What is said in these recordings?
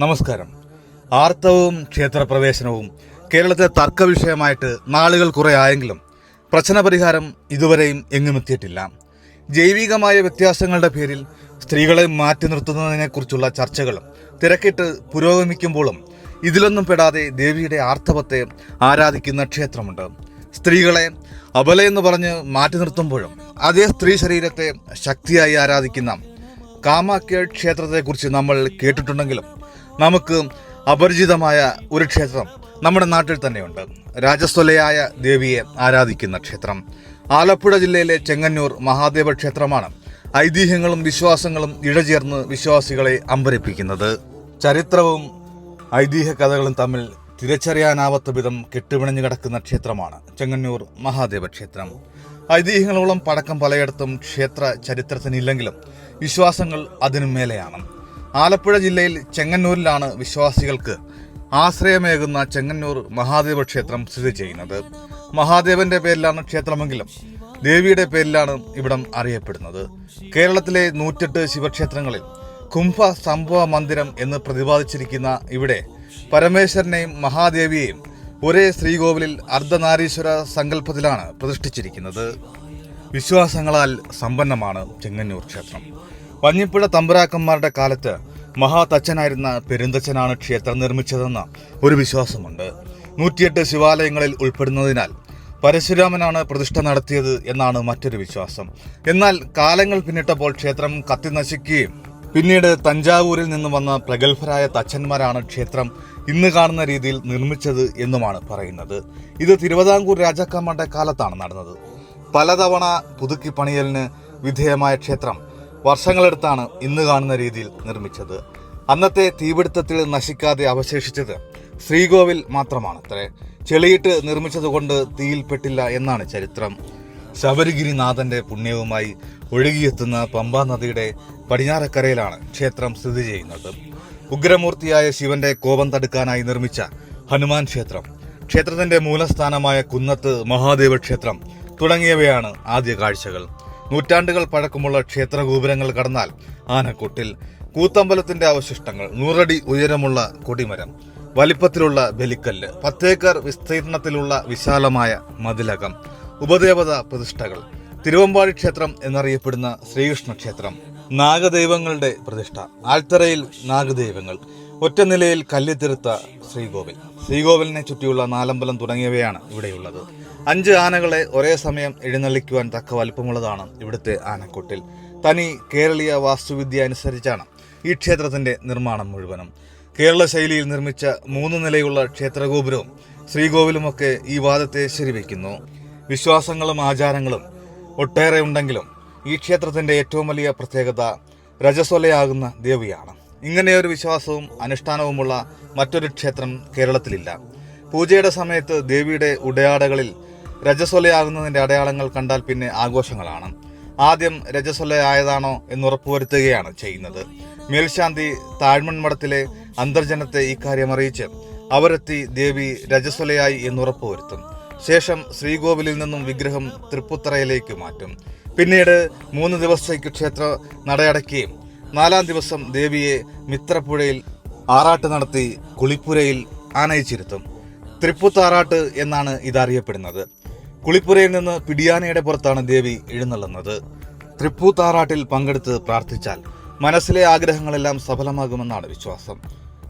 നമസ്കാരം. ആർത്തവവും ക്ഷേത്രപ്രവേശനവും കേരളത്തിലെ തർക്ക വിഷയമായിട്ട് നാളുകൾ കുറേ ആയെങ്കിലും പ്രശ്നപരിഹാരം ഇതുവരെയും എങ്ങും എത്തിയിട്ടില്ല. ജൈവികമായ വ്യത്യാസങ്ങളുടെ പേരിൽ സ്ത്രീകളെ മാറ്റി നിർത്തുന്നതിനെക്കുറിച്ചുള്ള ചർച്ചകളും തിരക്കിട്ട് പുരോഗമിക്കുമ്പോഴും ഇതിലൊന്നും പെടാതെ ദേവിയുടെ ആർത്തവത്തെ ആരാധിക്കുന്ന ക്ഷേത്രമുണ്ട്. സ്ത്രീകളെ അബലയെന്ന് പറഞ്ഞ് മാറ്റി നിർത്തുമ്പോഴും അതേ സ്ത്രീ ശരീരത്തെ ശക്തിയായി ആരാധിക്കുന്ന കാമാക്യ ക്ഷേത്രത്തെക്കുറിച്ച് നമ്മൾ കേട്ടിട്ടുണ്ടെങ്കിലും നമുക്ക് അപരിചിതമായ ഒരു ക്ഷേത്രം നമ്മുടെ നാട്ടിൽ തന്നെയുണ്ട്. രാജസ്വലയായ ദേവിയെ ആരാധിക്കുന്ന ക്ഷേത്രം. ആലപ്പുഴ ജില്ലയിലെ ചെങ്ങന്നൂർ മഹാദേവ ക്ഷേത്രമാണ് ഐതിഹ്യങ്ങളും വിശ്വാസങ്ങളും ഇഴചേർന്ന് വിശ്വാസികളെ അമ്പരിപ്പിക്കുന്നത്. ചരിത്രവും ഐതിഹ്യ കഥകളും തമ്മിൽ തിരിച്ചറിയാനാവാത്ത വിധം കെട്ടുപിണഞ്ഞു കിടക്കുന്ന ക്ഷേത്രമാണ് ചെങ്ങന്നൂർ മഹാദേവ ക്ഷേത്രം. ഐതിഹ്യങ്ങളോളം പടക്കം പലയിടത്തും ക്ഷേത്ര ചരിത്രത്തിനില്ലെങ്കിലും വിശ്വാസങ്ങൾ അതിനു മേലെയാണ്. ആലപ്പുഴ ജില്ലയിൽ ചെങ്ങന്നൂരിലാണ് വിശ്വാസികൾക്ക് ആശ്രയമേകുന്ന ചെങ്ങന്നൂർ മഹാദേവ ക്ഷേത്രം സ്ഥിതി ചെയ്യുന്നത്. മഹാദേവന്റെ പേരിലാണ് ക്ഷേത്രമെങ്കിലും ദേവിയുടെ പേരിലാണ് ഇവിടം അറിയപ്പെടുന്നത്. കേരളത്തിലെ നൂറ്റെട്ട് ശിവക്ഷേത്രങ്ങളിൽ കുംഭ സംഭവ മന്ദിരം എന്ന് പ്രതിപാദിച്ചിരിക്കുന്ന ഇവിടെ പരമേശ്വരനെയും മഹാദേവിയെയും ഒരേ ശ്രീകോവിലിൽ അർദ്ധനാരീശ്വര സങ്കല്പത്തിലാണ് പ്രതിഷ്ഠിച്ചിരിക്കുന്നത്. വിശ്വാസങ്ങളാൽ സമ്പന്നമാണ് ചെങ്ങന്നൂർ ക്ഷേത്രം. വഞ്ഞിപ്പുഴ തമ്പുരാക്കന്മാരുടെ കാലത്ത് മഹാതച്ചനായിരുന്ന പെരുന്തച്ചനാണ് ക്ഷേത്രം നിർമ്മിച്ചതെന്ന ഒരു വിശ്വാസമുണ്ട്. നൂറ്റിയെട്ട് ശിവാലയങ്ങളിൽ ഉൾപ്പെടുന്നതിനാൽ പരശുരാമനാണ് പ്രതിഷ്ഠ നടത്തിയത് എന്നാണ് മറ്റൊരു വിശ്വാസം. എന്നാൽ കാലങ്ങൾ പിന്നിട്ടപ്പോൾ ക്ഷേത്രം കത്തി നശിക്കുകയും പിന്നീട് തഞ്ചാവൂരിൽ നിന്ന് വന്ന പ്രഗത്ഭരായ തച്ചന്മാരാണ് ക്ഷേത്രം ഇന്ന് കാണുന്ന രീതിയിൽ നിർമ്മിച്ചത് എന്നുമാണ് പറയുന്നത്. ഇത് തിരുവിതാംകൂർ രാജാക്കന്മാരുടെ കാലത്താണ് നടന്നത്. പലതവണ പുതുക്കി പണിയലിന് വിധേയമായ ക്ഷേത്രം വർഷങ്ങളെടുത്താണ് ഇന്ന് കാണുന്ന രീതിയിൽ നിർമ്മിച്ചത്. അന്നത്തെ തീപിടുത്തത്തിൽ നശിക്കാതെ അവശേഷിച്ചത് ശ്രീകോവിൽ മാത്രമാണ് അത്രേ ചെളിയിട്ട് നിർമ്മിച്ചതുകൊണ്ട് തീയിൽപ്പെട്ടില്ല എന്നാണ് ചരിത്രം. ശബരിഗിരിനാഥന്റെ പുണ്യവുമായി ഒഴുകിയെത്തുന്ന പമ്പാ നദിയുടെ പടിഞ്ഞാറക്കരയിലാണ് ക്ഷേത്രം സ്ഥിതി ചെയ്യുന്നത്. ഉഗ്രമൂർത്തിയായ ശിവന്റെ കോപം തടുക്കാനായി നിർമ്മിച്ച ഹനുമാൻ ക്ഷേത്രം. ക്ഷേത്രത്തിന്റെ മൂലസ്ഥാനമായ കുന്നത്ത് മഹാദേവ ക്ഷേത്രം തുടങ്ങിയവയാണ് ആദ്യ കാഴ്ചകൾ. നൂറ്റാണ്ടുകൾ പഴക്കമുള്ള ക്ഷേത്ര ഗോപുരങ്ങൾ കടന്നാൽ ആനക്കൊട്ടിൽ കൂത്തമ്പലത്തിന്റെ അവശിഷ്ടങ്ങൾ നൂറടി ഉയരമുള്ള കൊടിമരം വലിപ്പത്തിലുള്ള ബലിക്കല്ല് പത്തേക്കർ വിസ്തീർണത്തിലുള്ള വിശാലമായ മതിലകം ഉപദേവത പ്രതിഷ്ഠകൾ തിരുവമ്പാടി ക്ഷേത്രം എന്നറിയപ്പെടുന്ന ശ്രീകൃഷ്ണ ക്ഷേത്രം നാഗദൈവങ്ങളുടെ പ്രതിഷ്ഠ ആൽത്തറയിൽ നാഗദൈവങ്ങൾ ഒറ്റ നിലയിൽ കല്ലിത്തിരുത്ത ശ്രീകോവിൽ. ശ്രീകോവിലിനെ ചുറ്റിയുള്ള നാലമ്പലം തുടങ്ങിയവയാണ് ഇവിടെയുള്ളത്. അഞ്ച് ആനകളെ ഒരേ സമയം എഴുന്നള്ളിക്കുവാൻ തക്ക വലുപ്പമുള്ളതാണ് ഇവിടുത്തെ ആനക്കൊട്ടിൽ. തനി കേരളീയ വാസ്തുവിദ്യ അനുസരിച്ചാണ് ഈ ക്ഷേത്രത്തിന്റെ നിർമ്മാണം മുഴുവനും. കേരള ശൈലിയിൽ നിർമ്മിച്ച മൂന്ന് നിലയുള്ള ക്ഷേത്രഗോപുരവും ശ്രീകോവിലുമൊക്കെ ഈ വാദത്തെ ശരിവയ്ക്കുന്നു. വിശ്വാസങ്ങളും ആചാരങ്ങളും ഒട്ടേറെ ഉണ്ടെങ്കിലും ഈ ക്ഷേത്രത്തിന്റെ ഏറ്റവും വലിയ പ്രത്യേകത രജസ്വലയാകുന്ന ദേവിയാണ്. ഇങ്ങനെയൊരു വിശ്വാസവും അനുഷ്ഠാനവുമുള്ള മറ്റൊരു ക്ഷേത്രം കേരളത്തിലില്ല. പൂജയുടെ സമയത്ത് ദേവിയുടെ ഉടയാടകളിൽ രജസ്വലയാകുന്നതിന്റെ അടയാളങ്ങൾ കണ്ടാൽ പിന്നെ ആഘോഷങ്ങളാണ്. ആദ്യം രജസ്വലയായതാണോ എന്ന് ഉറപ്പുവരുത്തുകയാണ് ചെയ്യുന്നത്. മേൽശാന്തി താഴ്മൺമഠത്തിലെ അന്തർജനത്തെ ഇക്കാര്യം അറിയിച്ച് അവരെത്തി ദേവി രജസ്വലയായി എന്ന് ഉറപ്പുവരുത്തും. ശേഷം ശ്രീകോവിലിൽ നിന്നും വിഗ്രഹം തൃപ്പുത്തറയിലേക്ക് മാറ്റും. പിന്നീട് മൂന്ന് ദിവസത്തേക്ക് ക്ഷേത്ര നടയടക്കുകയും നാലാം ദിവസം ദേവിയെ മിത്രപ്പുഴയിൽ ആറാട്ട് നടത്തി കുളിപ്പുരയിൽ ആനയിച്ചിരുത്തും. തൃപ്പുത്താറാട്ട് എന്നാണ് ഇതറിയപ്പെടുന്നത്. കുളിപ്പുരയിൽ നിന്ന് പിടിയാനയുടെ പുറത്താണ് ദേവി എഴുന്നള്ളുന്നത്. തൃപ്പൂത്താറാട്ടിൽ പങ്കെടുത്ത് പ്രാർത്ഥിച്ചാൽ മനസ്സിലെ ആഗ്രഹങ്ങളെല്ലാം സഫലമാകുമെന്നാണ് വിശ്വാസം.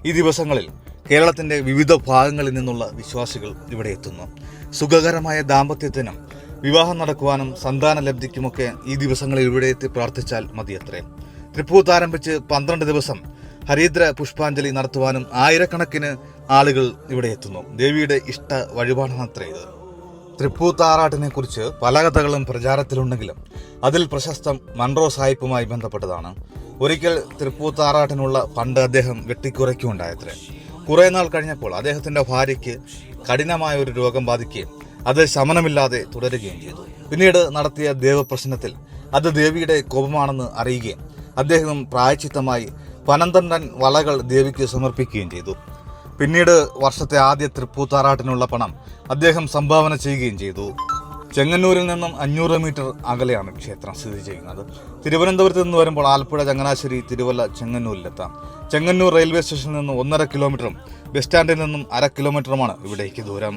ഈ ദിവസങ്ങളിൽ കേരളത്തിന്റെ വിവിധ ഭാഗങ്ങളിൽ നിന്നുള്ള വിശ്വാസികൾ ഇവിടെ എത്തുന്നു. സുഖകരമായ ദാമ്പത്യത്തിനും വിവാഹം നടക്കുവാനും സന്താന ലബ്ധിക്കുമൊക്കെ ഈ ദിവസങ്ങളിൽ ഇവിടെ എത്തി പ്രാർത്ഥിച്ചാൽ മതിയത്രേ. തൃപ്പൂത്ത് ആരംഭിച്ച് പന്ത്രണ്ട് ദിവസം ഹരിദ്ര പുഷ്പാഞ്ജലി നടത്തുവാനും ആയിരക്കണക്കിന് ആളുകൾ ഇവിടെ എത്തുന്നു. ദേവിയുടെ ഇഷ്ട വഴിപാടാണത്രേ ഇത്. തൃപ്പൂത്താറാട്ടിനെ കുറിച്ച് പല കഥകളും പ്രചാരത്തിലുണ്ടെങ്കിലും അതിൽ പ്രശസ്തം മൺറോ സാഹിബുമായി ബന്ധപ്പെട്ടതാണ്. ഒരിക്കൽ തൃപ്പൂത്താറാട്ടിനുള്ള പണ്ട് അദ്ദേഹം വെട്ടിക്കുറയ്ക്കുകയുണ്ടായത്രേ. കുറെ നാൾ കഴിഞ്ഞപ്പോൾ അദ്ദേഹത്തിന്റെ ഭാര്യയ്ക്ക് കഠിനമായ ഒരു രോഗം ബാധിക്കുകയും അത് ശമനമില്ലാതെ തുടരുകയും ചെയ്തു. പിന്നീട് നടത്തിയ ദേവപ്രശ്നത്തിൽ അത് ദേവിയുടെ കോപമാണെന്ന് അറിയുകയും അദ്ദേഹം പ്രായച്ചിത്തമായി പനന്തണ്ടൻ വളകൾ ദേവിക്ക് സമർപ്പിക്കുകയും ചെയ്തു. പിന്നീട് വർഷത്തെ ആദ്യ തൃപ്പൂത്താറാട്ടിനുള്ള പണം അദ്ദേഹം സംഭാവന ചെയ്യുകയും ചെയ്തു. ചെങ്ങന്നൂരിൽ നിന്നും അഞ്ഞൂറ് മീറ്റർ അകലെയാണ് ക്ഷേത്രം സ്ഥിതി ചെയ്യുന്നത്. തിരുവനന്തപുരത്ത് നിന്ന് വരുമ്പോൾ ആലപ്പുഴ ചങ്ങനാശ്ശേരി തിരുവല്ല ചെങ്ങന്നൂരിലെത്താം. ചെങ്ങന്നൂർ റെയിൽവേ സ്റ്റേഷനിൽ നിന്ന് ഒന്നര കിലോമീറ്ററും ബസ് സ്റ്റാൻഡിൽ നിന്നും അര കിലോമീറ്ററുമാണ് ഇവിടേക്ക് ദൂരം.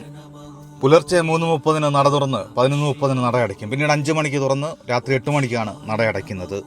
പുലർച്ചെ മൂന്ന് മുപ്പതിന് നട തുറന്ന് പതിനൊന്ന് മുപ്പതിന് നട അടയ്ക്കും പിന്നീട് അഞ്ച് മണിക്ക് തുറന്ന് രാത്രി എട്ട് മണിക്കാണ് നട അടയ്ക്കുന്നത്